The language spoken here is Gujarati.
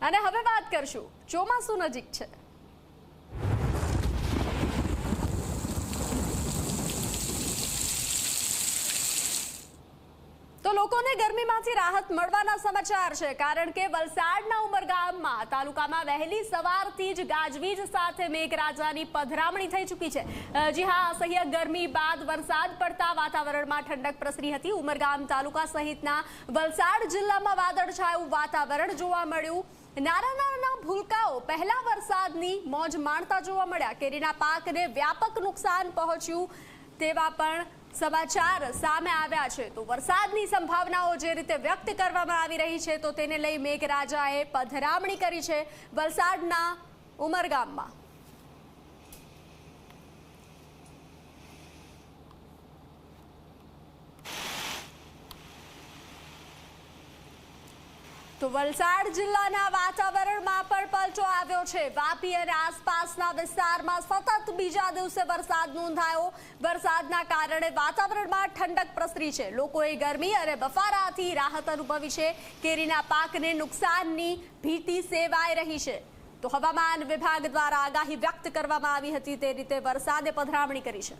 અને હવે વાત કરશું ચોમાસું નજીક છે. તો લોકોને ગરમીમાંથી રાહત મળવાના સમાચાર છે, કારણ કે વલસાડના ઉમરગામમાં, તાલુકામાં વહેલી સવારથી જ ગાજવીજ સાથે મેઘરાજાની પધરામણી થઈ ચૂકી છે. જી હા, અસહ્ય ગરમી બાદ વરસાદ પડતા વાતાવરણમાં ઠંડક પ્રસરી હતી. ઉમરગામ તાલુકા સહિતના વલસાડ જિલ્લામાં વાદળછાયું વાતાવરણ જોવા મળ્યું. નાના નાના ભૂલકાઓ પહેલા વરસાદની મોજ માણતા જોવા મળ્યા. કેરીના પાકને વ્યાપક નુકસાન પહોંચ્યું તેવા પણ સમાચાર સામે આવ્યા છે. તો વરસાદની સંભાવનાઓ જે રીતે વ્યક્ત કરવામાં આવી રહી છે, તો તેને લઈ મેઘરાજાએ પધરામણી કરી છે વલસાડના ઉમરગામમાં. તો વલસાડ જિલ્લાના આવ્યો છે. વાપી અને આસપાસના વિસ્તારમાં સતત બીજા દિવસે વરસાદ નોંધાયો. વરસાદના કારણે વાતાવરણમાં ઠંડક પ્રસરી છે. લોકોએ ગરમી અને બફારાથી રાહત અનુભવી છે. કેરીના પાકને નુકસાનની ભીતિ સેવાઈ રહી છે. તો હવામાન વિભાગ દ્વારા આગાહી વ્યક્ત કરવામાં આવી હતી. તે રીતે વરસાદે પધરામણી કરી છે.